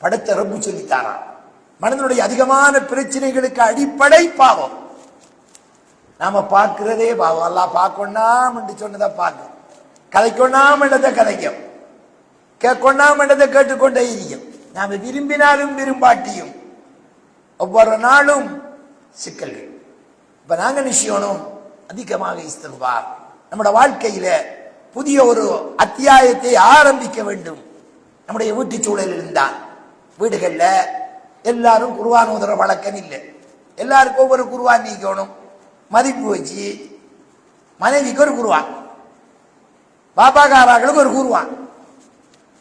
படைத்த ரப்பு சொல்லித்தாரான் மனிதனுடைய அதிகமான பிரச்சனைகளுக்கு அடிப்படை பாவம். நாம பார்க்கிறதே பாவம். எல்லாம் பார்க்கொண்டாம் என்று சொன்னதை பார்க்கும். கதைக்கொண்டாம் என்றதை கதைக்கும். கேட்கொண்டாம் என்றதை கேட்டுக்கொண்டே இருக்கும் நாம விரும்பினாலும் விரும்பாட்டியும். ஒவ்வொரு நாளும் சிக்கல்கள். இப்ப நாங்க நிச்சயம் அதிகமாக இஸ்திருவார் நம்முடைய வாழ்க்கையில புதிய ஒரு அத்தியாயத்தை ஆரம்பிக்க வேண்டும். நம்முடைய வீட்டுச் சூழலில் இருந்தான் வீடுகளில் எல்லாரும் குருவான் ஓதுற வழக்கம் இல்லை. எல்லாருக்கும் ஒவ்வொரு குருவான் நீக்கணும். மதிப்பு வச்சு மனைவிக்கு ஒரு குருவான் பாப்பாக்காராக்களுக்கு ஒரு குருவான்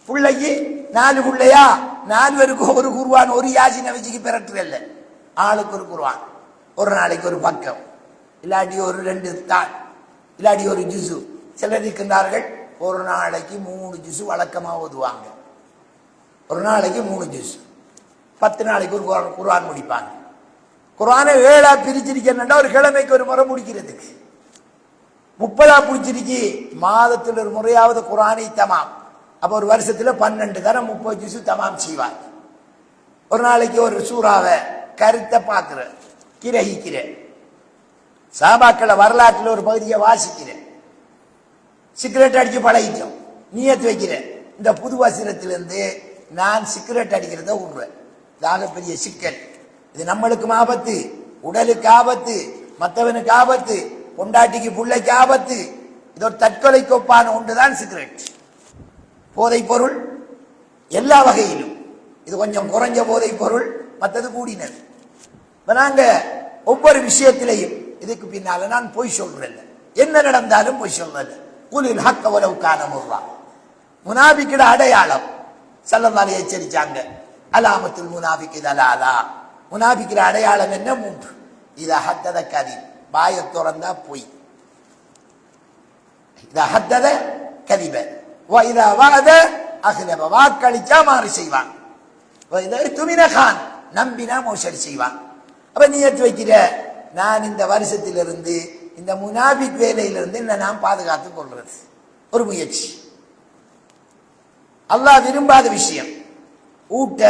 பிள்ளைக்கு நாலு பிள்ளையா? நால்வருக்கு ஒரு குருவான் ஒரு யாசினை வச்சுக்கு பிறட்டுறல்ல ஆளுக்கு ஒரு குருவான் ஒரு நாளைக்கு ஒரு பக்கம். இல்லாட்டி ஒரு ரெண்டு தாள் இல்லாட்டி ஒரு ஜுசு. சிலர் இருக்கின்றார்கள் ஒரு நாளைக்கு மூணு ஜுசு வழக்கமாக ஓதுவாங்க ஒரு நாளைக்கு மூணு ஜூஸ் பத்து நாளைக்கு ஒரு குரான் குர்ஆன் முடிப்பாங்க. குர்ஆனை ஏழா பிரிச்சிருக்கேன்னா ஒரு கிழமைக்கு ஒரு முறை முடிக்கிறதுக்கு. முப்பதா பிடிச்சிருக்கி மாதத்தில் ஒரு முறையாவது குரானை தமாம். அப்போ ஒரு வருஷத்தில் பன்னெண்டு தரம் முப்பது ஜூசு தமாம் செய்வார். ஒரு நாளைக்கு ஒரு சூறாவை கருத்தை பார்க்குறேன் கிரகிக்கிறேன் சாபாக்களை வரலாற்றில் ஒரு பகுதியை வாசிக்கிறேன் சிகரெட் அடிச்சு பழகிட்டோம் நீயத்து வைக்கிறேன் இந்த புது வசனத்திலிருந்து நான் சிகரெட் அடிக்கிறத விடுறேன் இதாக பெரிய சிக்கல். இது நம்மளுக்கும் ஆபத்து. உடலுக்கு ஆபத்து. மற்றவனுக்கு ஆபத்து. பொண்டாட்டிக்கு பிள்ளைக்கு ஆபத்து. இது ஒரு தற்கொலைக்கு ஒப்பான ஒன்றுதான் சிகரெட். போதைப் பொருள் எல்லா வகையிலும். இது கொஞ்சம் குறைஞ்ச போதைப் பொருள் மற்றது கூடினது. இப்ப நாங்க ஒவ்வொரு விஷயத்திலையும் இதுக்கு பின்னால நான் பொய் சொல்றேன். என்ன நடந்தாலும் பொய் சொல்றேன் குலில் ஹக்க உலவு காண முர்ரா. முனாபிக்கிட அடையாளம். சல்லல்லாஹு எச்சரிச்சாங்க. அலாமத்துல் முனாபிக்கு தலாலா முனாபிக்கிற அடையாளம் என்ன? மூன்று. இது ஹத்தத கதி வாயை திறந்தா பொய். இத ஹத்தத கதிப. இதா வாத அகிலப வாக்களிச்சா மாறு செய்வான். துமின கான். நம்பினா மோசடி செய்வான். அப்ப நீ எடுத்து வைக்கிற? நான் இந்த வருஷத்திலிருந்து இந்த முனாபிக் வேலையிலிருந்து என்ன நான் பாதுகாத்துக் கொள்றது. ஒரு முயற்சி. அல்லாஹ் விரும்பாத விஷயம். ஊட்ட